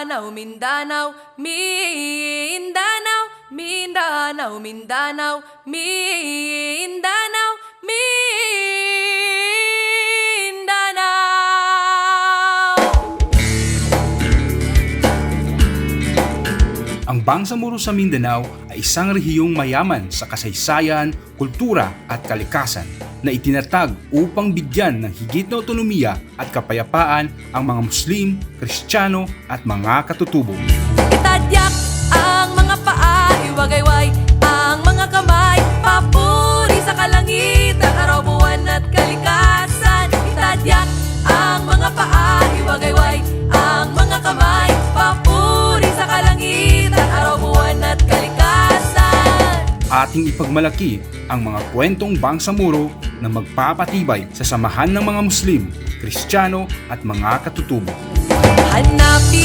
Mindanao, Mindanao, Mindanao, Mindanao, Mindanao, Mindanao, Mindanao. Ang Bangsamoro sa Mindanao ay isang rehiyong mayaman sa kasaysayan, kultura at kalikasan na itinatag upang bigyan ng higit na otonomiya at kapayapaan ang mga Muslim, Kristiyano at mga katutubo. Itadyak Ating ipagmalaki ang mga kwentong Bangsamoro na magpapatibay sa samahan ng mga Muslim, Kristiyano at mga katutubo. Hanapin